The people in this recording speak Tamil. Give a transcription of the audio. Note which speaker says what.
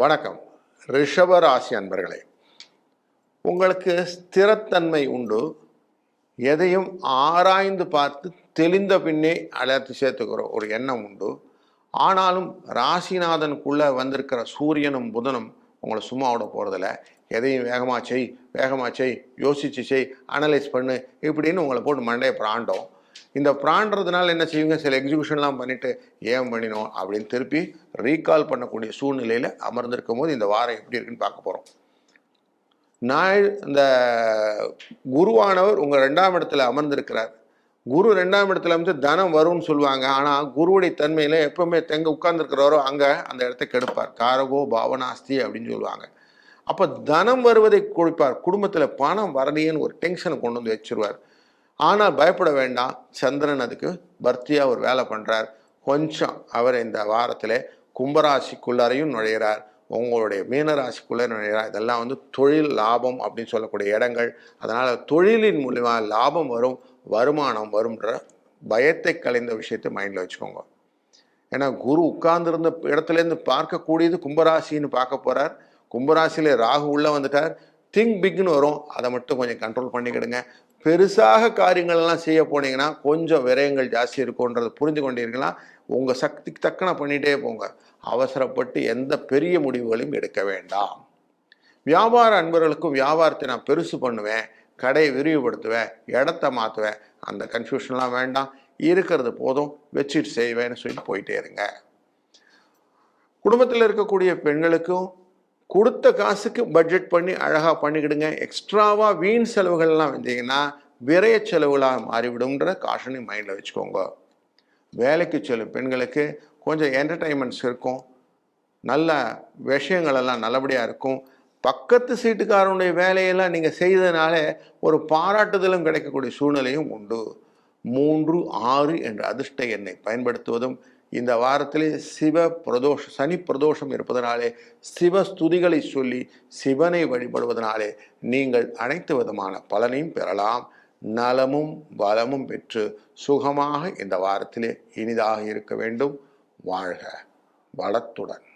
Speaker 1: வணக்கம். ரிஷபராசி அன்பர்களே உங்களுக்கு ஸ்திரத்தன்மை உண்டு. எதையும் ஆராய்ந்து பார்த்து தெளிந்த பின்னே அழைத்து சேர்த்துக்கிற ஒரு எண்ணம் உண்டு. ஆனாலும் ராசிநாதனுக்குள்ளே வந்திருக்கிற சூரியனும் புதனும் உங்களை சும்மா விட போகிறதில்ல எதையும் வேகமாக செய் வேகமாக செய் யோசிச்சு செய் அனலைஸ் பண்ணு இப்படின்னு உங்களை போட்டு மண்டையை பிராண்டோம். இந்த பிராண்டுறதுனால என்ன செய்வீங்க சில எக்ஸிபிஷன்லாம் பண்ணிட்டு ஏன் பண்ணினோம்? அப்படின்னு திருப்பி ரீகால் பண்ணக்கூடிய சூழ்நிலையில் அமர்ந்திருக்கும் போது இந்த வாரம் எப்படி இருக்குன்னு பார்க்க போகிறோம் நான் இந்த குருவானவர் உங்கள் ரெண்டாம் இடத்துல அமர்ந்திருக்கிறார். குரு ரெண்டாம் இடத்துல வந்து தனம் வரும்னு சொல்லுவாங்க. ஆனால் குருவுடைய தன்மையில் எப்பவுமே தெங்க உட்கார்ந்துருக்கிறவரோ அங்கே அந்த இடத்த கெடுப்பார். காரகோ பாவனாஸ்தி அப்படின்னு சொல்லுவாங்க. அப்போ தனம் வருவதை கொடுப்பார். குடும்பத்தில் பணம் வரலையேன்னு ஒரு டென்ஷனை கொண்டு வந்து வச்சிருவார். ஆனால் பயப்பட வேண்டாம். சந்திரன் அதுக்கு பர்த்தியாக ஒரு வேலை பண்ணுறார் கொஞ்சம் அவர் இந்த வாரத்தில் கும்பராசிக்குள்ளாரையும் நுழையிறார். உங்களுடைய மீனராசிக்குள்ளே நுழையிறார். இதெல்லாம் வந்து தொழில் லாபம் அப்படின்னு சொல்லக்கூடிய இடங்கள். அதனால் தொழிலின் மூலிமா லாபம் வரும் வருமானம் வரும்ன்ற பயத்தை கலைந்த விஷயத்தை மைண்டில் வச்சுக்கோங்க. ஏன்னா குரு உட்கார்ந்துருந்த இடத்துலேருந்து பார்க்கக்கூடியது கும்பராசின்னு பார்க்க போகிறார் கும்பராசியில் ராகு உள்ளே வந்துட்டார். திங்க் பிக்னு வரும். அதை மட்டும் கொஞ்சம் கண்ட்ரோல் பண்ணிக்கிடுங்க. பெருசாக காரியங்கள் எல்லாம் செய்ய போனீங்கன்னா கொஞ்சம் விரயங்கள் ஜாஸ்தி இருக்கும்ன்றதை புரிந்து கொண்டீர்களா? உங்கள் சக்திக்கு தக்கன பண்ணிகிட்டே போங்க. அவசரப்பட்டு எந்த பெரிய முடிவுகளையும் எடுக்க வேண்டாம். வியாபார அன்பர்களுக்கும் வியாபாரத்தை நான் பெருசு பண்ணுவேன். கடையை விரிவுபடுத்துவேன். இடத்த மாற்றுவேன். அந்த கன்ஃபியூஷன்லாம் வேண்டாம். இருக்கிறது போதும். வச்சுட்டு செய்வேன்னு சொல்லிட்டு போயிட்டே இருங்க. குடும்பத்தில் இருக்கக்கூடிய பெண்களுக்கும் கொடுத்த காசுக்கு பட்ஜெட் பண்ணி அழகாக பண்ணிக்கிடுங்க. எக்ஸ்ட்ராவாக வீண் செலவுகள்லாம் வந்தீங்கன்னா விரைய செலவுகளாக மாறிவிடும்ன்ற காஷனை மைண்டில் வச்சுக்கோங்க. வேலைக்கு செல்லும் பெண்களுக்கு கொஞ்சம் என்டர்டைன்மெண்ட்ஸ் இருக்கும். நல்ல விஷயங்களெல்லாம் நல்லபடியாக இருக்கும். பக்கத்து சீட்டுக்காரனுடைய வேலையெல்லாம் நீங்கள் செய்ததுனால ஒரு பாராட்டுதலும் கிடைக்கக்கூடிய சூழ்நிலையும் உண்டு. மூன்று ஆறு என்ற அதிர்ஷ்ட எண்ணை பயன்படுத்துவதும் இந்த வாரத்திலே சிவ பிரதோஷ சனி பிரதோஷம் இருப்பதனாலே சிவ ஸ்துதிகளை சொல்லி சிவனை வழிபடுவதனாலே நீங்கள் அனைத்து விதமான பலனையும் பெறலாம். நலமும் வளமும் பெற்று சுகமாக இந்த வாரத்திலே இனிதாக இருக்க வேண்டும். வாழ்க வளத்துடன்.